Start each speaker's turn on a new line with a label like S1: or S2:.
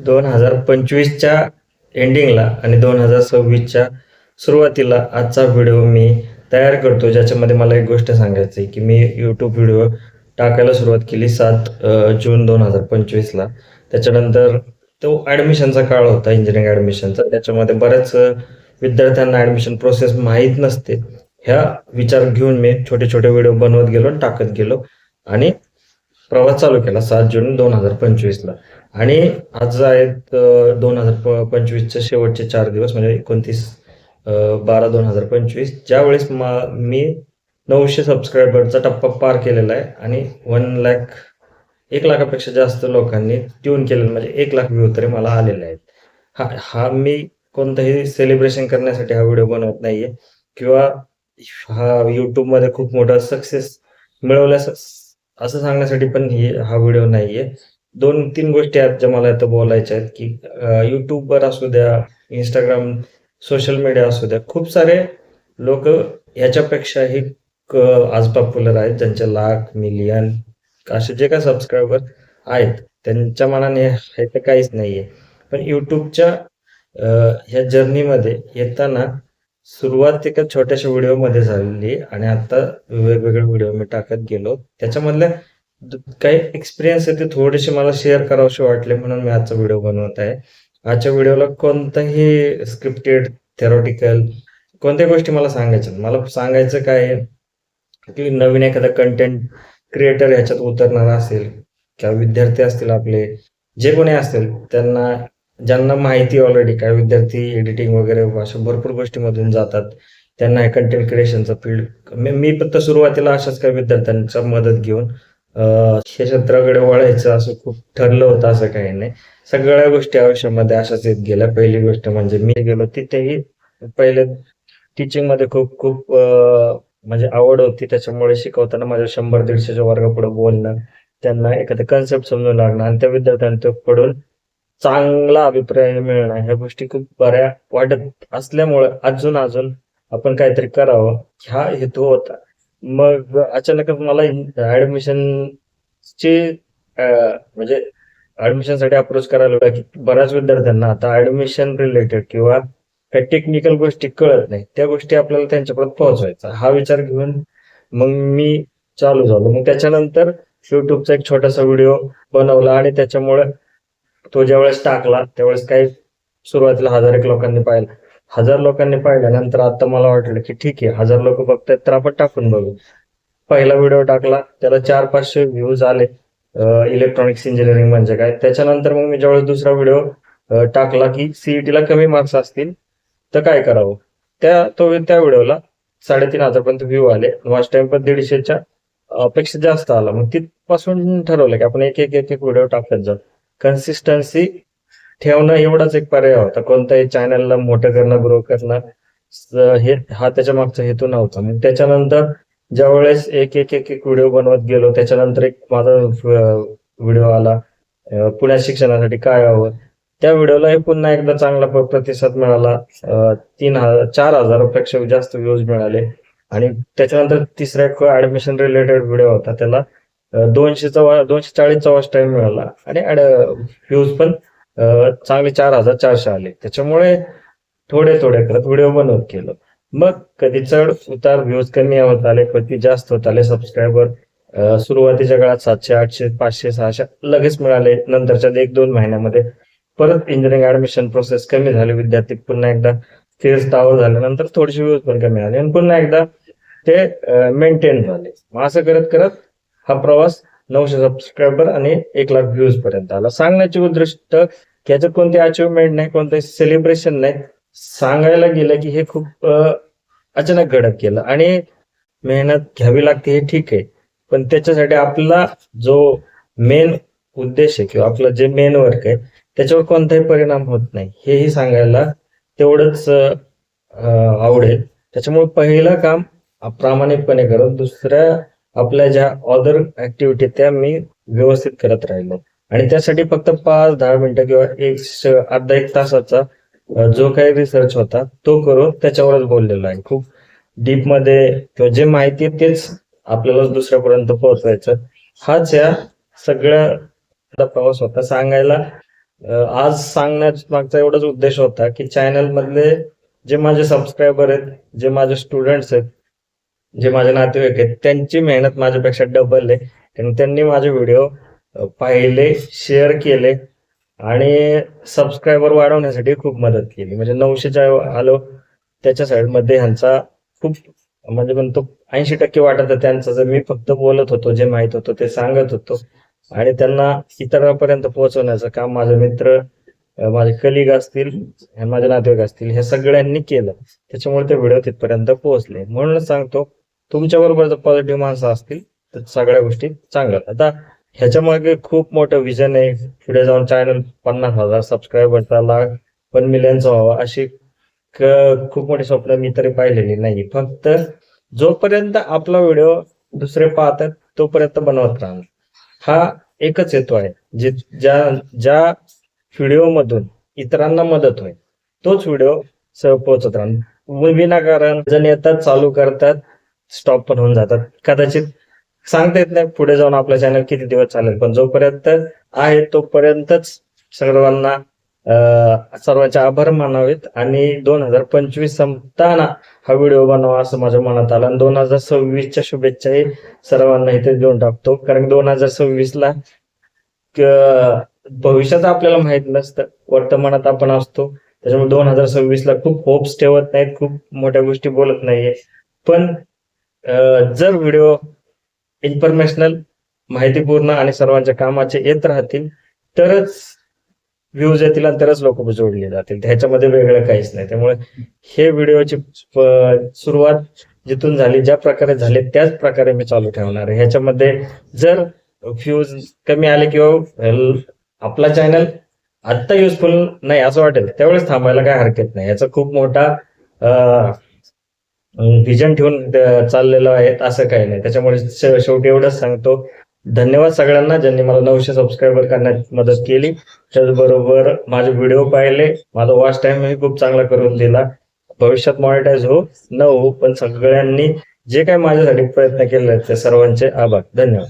S1: दोन हजार पंचवीसच्या एंडिंगला आणि दोन हजार सव्वीसच्या सुरुवातीला आजचा व्हिडिओ मी तयार करतो ज्याच्यामध्ये मला एक गोष्ट सांगायची की मी यूट्यूब व्हिडिओ टाकायला सुरुवात केली सात जून दोन हजार पंचवीसला त्याच्यानंतर तो ॲडमिशनचा काळ होता इंजिनिअरिंग ॲडमिशनचा त्याच्यामध्ये बऱ्याच विद्यार्थ्यांना ॲडमिशन प्रोसेस माहीत नसते. ह्या विचार घेऊन मी छोटे छोटे व्हिडिओ बनवत गेलो आणि टाकत गेलो आणि प्रवास चालू केला सात जून दोन हजार पंचवीसला आणि आज आहेत दोन हजार पंचवीसचे शेवटचे चार दिवस म्हणजे एकोणतीस बारा दोन हजार पंचवीस. ज्यावेळेस मी नऊशे सबस्क्रायबरचा टप्पा पार केलेला आहे आणि वन लॅक एक लाखापेक्षा जास्त लोकांनी ट्यून केलेलं म्हणजे एक लाख व्ह्यू तरी मला आलेले आहेत. हा हा मी कोणतंही सेलिब्रेशन करण्यासाठी हा व्हिडिओ बनवत नाहीये. किंवा हा युट्यूबमध्ये खूप मोठा सक्सेस मिळवल्यास असं सांगण्यासाठी पण ही हा व्हिडिओ नाहीये. दोन तीन गोष्टी आहेत ज्या मला आता बोलायच्या आहेत की युट्यूबवर असू द्या इंस्टाग्राम सोशल मीडिया असू द्या खूप सारे लोक ह्याच्यापेक्षाही आज पॉप्युलर आहेत ज्यांचे लाख मिलियन असे जे काय सबस्क्रायबर आहेत त्यांच्या मनाने हे तर काहीच नाहीये. पण युट्यूबच्या ह्या जर्नीमध्ये येताना सुरुवात एका छोट्याशा व्हिडिओमध्ये झालेली आणि आता वेगवेगळे व्हिडिओ मी टाकत गेलो. त्याच्यामधल्या काही एक्सपिरियन्स आहे ते थोडेसे मला शेअर करावेसे वाटले म्हणून मी आजचा व्हिडिओ बनवत आहे. आजच्या व्हिडिओला कोणताही स्क्रिप्टेड थेरॉटिकल कोणत्या गोष्टी मला सांगायच्या मला सांगायचं काय की नवीन एखादा कंटेंट क्रिएटर ह्याच्यात उतरणार असेल किंवा विद्यार्थी असतील आपले जे कोणी असतील त्यांना ज्यांना माहिती ऑलरेडी काय विद्यार्थी एडिटिंग वगैरे अशा भरपूर गोष्टीमधून जातात. त्यांना हे कंटेंट क्रिएशनचा फील्ड मी फक्त सुरुवातीला अशाच काही विद्यार्थ्यांचा मदत घेऊन क्षेत्राकडे वळायचं असं खूप ठरलं होतं असं काही नाही. सगळ्या गोष्टी आयुष्यामध्ये अशाच येत गेल्या पहिली गोष्ट म्हणजे मी गेलो तिथेही पहिले टीचिंगमध्ये खूप खूप म्हणजे आवड होती. त्याच्यामुळे शिकवताना माझ्या शंभर दीडशेच्या वर्गापुढे बोलणं त्यांना एखादं कन्सेप्ट समजून लागणं आणि त्या विद्यार्थ्यांकडून चांगला अभिप्राय मिळणं ह्या गोष्टी खूप बऱ्या वाटत असल्यामुळे अजून अजून आपण काहीतरी करावं. हा हेतू होता. मग अचानकच मला ऍडमिशन ची म्हणजे ऍडमिशनसाठी अप्रोच करायला लागला की बऱ्याच विद्यार्थ्यांना आता ऍडमिशन रिलेटेड किंवा काही टेक्निकल गोष्टी कळत नाही त्या गोष्टी आपल्याला त्यांच्यापर्यंत पोहोचवायचा. हा विचार घेऊन मग मी चालू झालो. मग त्याच्यानंतर युट्यूबचा एक छोटासा व्हिडिओ बनवला आणि त्याच्यामुळे तो ज्यावेळेस टाकला त्यावेळेस काही सुरुवातीला हजार एक लोकांनी पाहिला. हजार लोकांनी पाहिल्यानंतर आता मला वाटलं की ठीक आहे हजार लोक बघतायत तर आपण टाकून बघू. पहिला व्हिडिओ टाकला त्याला चार पाचशे व्ह्यूज आले इलेक्ट्रॉनिक्स इंजिनिअरिंग म्हणजे काय? त्याच्यानंतर मग मी ज्यावेळेस दुसरा व्हिडिओ टाकला की सीईटी ला कमी मार्क्स असतील तर काय करावं? त्या तो त्या व्हिडिओला साडेतीन हजारपर्यंत व्ह्यू आले वॉच टाइम पण दीडशेच्या अपेक्षा जास्त आला. मग तिथपासून ठरवलं की आपण एक एक एक एक व्हिडिओ टाकत जाऊ. कन्सिस्टन्सी ठेवणं एवढाच एक पर्याय होता. कोणत्याही चॅनलला मोठं करणं ग्रो करणं हे हा त्याच्या मागचा हेतू नव्हता. म्हणजे त्याच्यानंतर ज्यावेळेस एक एक एक एक व्हिडिओ बनवत गेलो त्याच्यानंतर एक माझा व्हिडिओ आला पुण्यात शिक्षणासाठी काय हवं? त्या व्हिडिओलाही पुन्हा एकदा चांगला प्रतिसाद मिळाला. तीन हजार चार हजारापेक्षा जास्त व्ह्यूज मिळाले. आणि त्याच्यानंतर तिसरा एक ऍडमिशन रिलेटेड व्हिडिओ होता. त्याला दोनशे चौ दोनशे चाळीस वॉच टाइम मिळाला. आणि व्ह्यूज पण चांगले चार हजार चारशे आले. त्याच्यामुळे थोडे थोडे करत व्हिडिओ बनवत गेलो. मग कधी चढ उतार व्ह्यूज कमी होत आले कधी जास्त होत आले सबस्क्रायबर सुरुवातीच्या काळात सातशे आठशे पाचशे सहाशे लगेच मिळाले. नंतरच्या एक दोन महिन्यामध्ये परत इंजिनिअरिंग ऍडमिशन प्रोसेस कमी झाली. विद्यार्थी पुन्हा एकदा स्थिर स्थावर झाल्यानंतर थोडेसे व्ह्यूज पण कमी आले. आणि पुन्हा एकदा ते मेंटेन झाले. मग असं करत करत हा प्रवास नऊशे सबस्क्रायबर आणि एक लाख व्ह्यूज पर्यंत आला. सांगण्याची उद्दिष्ट याच्यात कोणती अचिव्हमेंट नाही कोणते सेलिब्रेशन नाही. सांगायला गेलं की हे खूप अचानक घडत गेलं. आणि मेहनत घ्यावी लागते हे ठीक आहे. पण त्याच्यासाठी आपला जो मेन उद्देश आहे किंवा आपलं जे मेन वर्क आहे त्याच्यावर कोणताही परिणाम होत नाही. हेही सांगायला तेवढंच आवडेल त्याच्यामुळे पहिलं काम प्रामाणिकपणे करत दुसऱ्या आपल्या ज्या अदर ऍक्टिव्हिटी त्या मी व्यवस्थित करत राहिलो. आणि त्यासाठी फक्त पाच दहा मिनिटं किंवा एक अर्धा एक तासाचा जो काही रिसर्च होता तो करून त्याच्यावरच बोललेलो आहे. खूप डीपमध्ये किंवा जे माहिती आहे तेच आपल्याला दुसऱ्यापर्यंत पोहोचवायचं हाच या सगळ्या प्रवास होता. सांगायला आज सांगण्याचा मागचा एवढाच उद्देश होता की चॅनल मधले जे माझे सबस्क्रायबर आहेत जे माझे स्टुडंट्स आहेत जे माझे नातेवाईक आहेत त्यांची मेहनत माझ्यापेक्षा डबल आहे. कारण त्यांनी माझे व्हिडिओ पाहिले शेअर केले आणि सबस्क्रायबर वाढवण्यासाठी खूप मदत केली. म्हणजे नऊशेच्या आलो त्याच्या साईडमध्ये ह्यांचा खूप म्हणजे म्हणतो ऐंशी टक्के वाटत त्यांचं. जर मी फक्त बोलत होतो जे माहीत होतो ते सांगत होतो. आणि त्यांना इतरांपर्यंत पोहोचवण्याचं काम माझे मित्र माझे कलिग असतील आणि माझे नातेवाईक असतील हे सगळ्यांनी केलं. त्याच्यामुळे ते व्हिडिओ तिथपर्यंत पोहोचले. म्हणूनच सांगतो तुमच्या बरोबर जर पॉझिटिव्ह माणसं असतील तर सगळ्या गोष्टी चांगल्या आता ह्याच्या मागे खूप मोठं विजन आहे. पुढे जाऊन चॅनल पन्नास हजार सबस्क्रायबरचा लाख पण मिलियनचा व्हावा अशी खूप मोठी स्वप्न मी तरी पाहिलेली नाही. फक्त जोपर्यंत आपला व्हिडिओ दुसरे पाहतात तोपर्यंत बनवत राहणार. हा एकच हेतू आहे जे ज्या ज्या व्हिडिओ मधून इतरांना मदत होईल तोच व्हिडिओ सह पोहोचत राहणार. विनाकारण जण येतात चालू करतात स्टॉप पण होऊन जातात. कदाचित सांगता येत नाही. पुढे जाऊन आपलं चॅनल किती दिवस चालेल? पण जोपर्यंत आहे तोपर्यंतच सर्वांना सर्वांचे आभार मानावेत. आणि दोन हजार पंचवीस संपताना हा व्हिडिओ बनवा असं माझ्या मनात आलं. आणि दोन हजार सव्वीसच्या शुभेच्छाही सर्वांना इथे देऊन टाकतो. कारण दोन हजार सव्वीस ला आपल्याला माहीत नसतं. वर्तमानात आपण असतो. त्याच्यामुळे दोन हजार सव्वीस ला खूप होप्स ठेवत नाहीत. खूप मोठ्या गोष्टी बोलत नाहीये. पण जर व्हिडिओ इन्फॉर्मेशनल माहितीपूर्ण आणि सर्वांच्या कामाचे येत राहतील तरच व्ह्यूज येतील आणि तरच लोक जोडले जातील. ह्याच्यामध्ये वेगळं काहीच नाही. त्यामुळे हे व्हिडिओची सुरुवात जिथून झाली ज्या प्रकारे झाले त्याच प्रकारे मी चालू ठेवणार आहे. ह्याच्यामध्ये जर व्ह्यूज कमी आले किंवा आपला चॅनल आत्ता युजफुल नाही असं वाटेल त्यावेळेस थांबायला काय हरकत नाही. याचा खूप मोठा व्हिजन ठेवून चाललेलं आहे असं काही नाही. त्याच्यामुळे शेवटी एवढंच सांगतो. धन्यवाद सगळ्यांना ज्यांनी मला नऊशे सबस्क्रायबर करण्यात मदत केली. त्याचबरोबर माझे व्हिडिओ पाहिले. माझा वॉच टाइमही खूप चांगला करून दिला. भविष्यात मॉनिटाईज हो न हो पण सगळ्यांनी जे काही माझ्यासाठी प्रयत्न केले आहेत, सर्वांचे आभार. धन्यवाद.